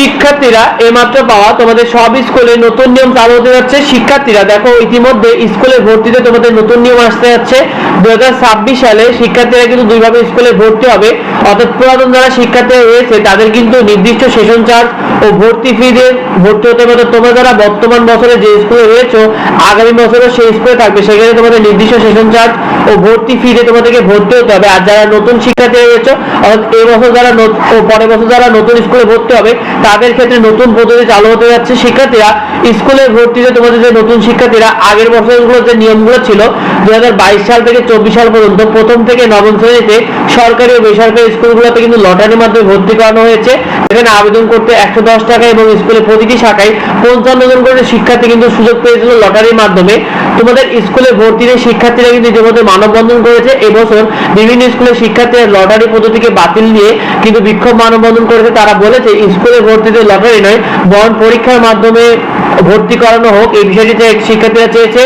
শিক্ষার্থীরা এইমাত্র পাওয়া তোমাদের সব স্কুলে নতুন নিয়ম চালু হতে যাচ্ছে। শিক্ষার্থীরা, দেখো, ইতিমধ্যে স্কুলে ভর্তিতে তোমাদের নতুন নিয়ম আসতে যাচ্ছে। দু সালে শিক্ষার্থীরা কিন্তু দুইভাবে স্কুলে ভর্তি হবে। অর্থাৎ পুরাতন যারা শিক্ষার্থীরা রয়েছে, তাদের কিন্তু নির্দিষ্ট সেশন চার্জ ও ভর্তি ফি দিয়ে ভর্তি হতে হবে। তোমরা যারা বর্তমান বছরে যে স্কুলে রয়েছো, আগামী বছরও সেই স্কুলে থাকবে। সেখানে তোমাদের নির্দিষ্ট সেশন চার্জ ও ভর্তি ফি দিয়ে তোমাদেরকে ভর্তি হতে হবে। আর যারা নতুন শিক্ষার্থী রয়েছে, অর্থাৎ এই বছর যারা পরের বছর যারা নতুন স্কুলে ভর্তি হবে তাদের ক্ষেত্রে নতুন পদ্ধতি চালু হতে যাচ্ছে। শিক্ষার্থীরা স্কুলে ভর্তিতে তোমাদের যে নতুন শিক্ষার্থীরা, আগের বছরগুলো যে নিয়মগুলো ছিল দু হাজার বাইশ সাল থেকে চব্বিশ সাল পর্যন্ত প্রথম থেকে নবম শ্রেণীতে সরকারি ও বেসরকারি স্কুলগুলোতে কিন্তু লটারির মাধ্যমে ভর্তি করানো হয়েছে। এখানে আবেদন করতে একশো দশ টাকা এবং স্কুলে প্রতিটি শাখায় পঞ্চান্ন জন করে শিক্ষার্থী কিন্তু সুযোগ পেয়েছিল লটারির মাধ্যমে। তোমাদের স্কুলে ভর্তিতে শিক্ষার্থীরা কিন্তু ইতিমধ্যে মানববন্ধন করেছে। এবছর বিভিন্ন স্কুলের শিক্ষার্থীরা লটারি পদ্ধতিকে বাতিল নিয়ে কিন্তু বিক্ষোভ মানববন্ধন করেছে। তারা বলেছে, স্কুলে ভর্তিতে লটারি নয়, বরং পরীক্ষার মাধ্যমে ভর্তি করানো হোক। এই বিষয়টিতে শিক্ষার্থীরা চেয়েছে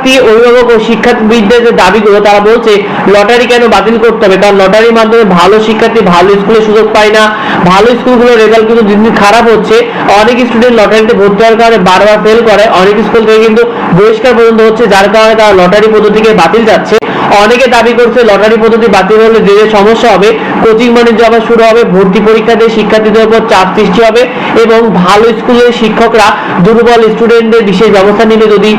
শিক্ষার্থী অভিভাবক ও শিক্ষাবিদদের যে দাবিগুলো তারা বলছে, লটারি কেন বাতিল করতে হবে? কারণ লটারির মাধ্যমে ভালো শিক্ষার্থী ভালো স্কুলে সুযোগ পায় না। ভালো স্কুলগুলোর রেজাল্ট কিন্তু দিন দিন খারাপ হচ্ছে। অনেক স্টুডেন্ট লটারিতে ভর্তি হওয়ার কারণে বারবার ফেল করে। অনেক স্কুল থেকে কিন্তু বহিষ্কার পর্যন্ত হচ্ছে, যার কারণে তারা লটারি পদ্ধতিকে বাতিল যাচ্ছে। অনেকে দাবি করছে লটারি পদ্ধতি বাতিল হলে যে সমস্যা হবে, কোচিং বাণিজ্য আবার শুরু হবে, ভর্তি পরীক্ষা দিয়ে শিক্ষার্থীদের উপর চাপ সৃষ্টি হবে এবং ভালো স্কুলের শিক্ষকরা দুর্বল স্টুডেন্টদের বিশেষ ব্যবস্থা নিলে যদি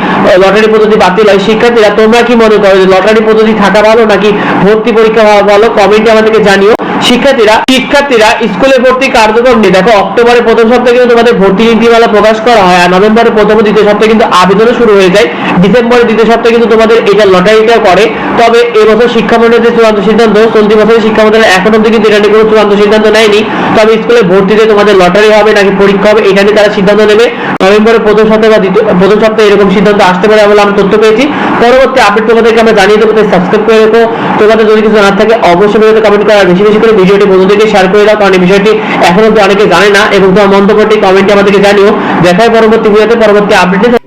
লটারি পদ্ধতি বাতিল হয়, শিক্ষার্থীরা তোমরা কি মনে করো লটারি পদ্ধতি থাকা ভালো নাকি ভর্তি পরীক্ষা হওয়া ভালো? কমেন্টে আমাদেরকে জানিও। শিক্ষার্থীরা শিক্ষার্থীরা স্কুলে ভর্তি কার্যক্রম নিয়ে, দেখো, অক্টোবরের প্রথম সপ্তাহে কিন্তু তোমাদের ভর্তি নীতিমালা প্রকাশ করা হয়, আর নভেম্বরের প্রথম দ্বিতীয় সপ্তাহে কিন্তু আবেদনও শুরু হয়ে যায়। ডিসেম্বরের দ্বিতীয় সপ্তাহে কিন্তু তোমাদের এটা লটারিটা করে। তবে এবছর শিক্ষা মন্ডলের যে চূড়ান্ত সিদ্ধান্ত, চলতি বছরের শিক্ষা মন্ডল এখন অব্দি কিন্তু এটা নিয়ে কোনো চূড়ান্ত সিদ্ধান্ত নেয়নি। তবে স্কুলে ভর্তিতে তোমাদের লটারি হবে নাকি পরীক্ষা হবে, এটা নিয়ে তারা সিদ্ধান্ত নেবে। নভেম্বরের প্রথম সপ্তাহে বা দ্বিতীয়, প্রথম সপ্তাহে এরকম সিদ্ধান্ত আসতে পারে বলে আমরা তথ্য পেয়েছি। পরবর্তী আপডেট তোমাদেরকে আমরা জানিয়ে দেবো, তাই সাবস্ক্রাইব করে রেখো। তোমাদের যদি কিছু না থাকে, অবশ্যই কমেন্ট করা বেশি বেশি করে ভিডিওটি বন্ধুদেরকে শেয়ার করে দাও, কারণ এই বিষয়টি এখনও তো অনেকে জানে না। এবং তোমার মন্তব্যটি কমেন্টে আমাদেরকে জানিও। দেখায় পরবর্তী ভিডিওতে পরবর্তী আপডেটে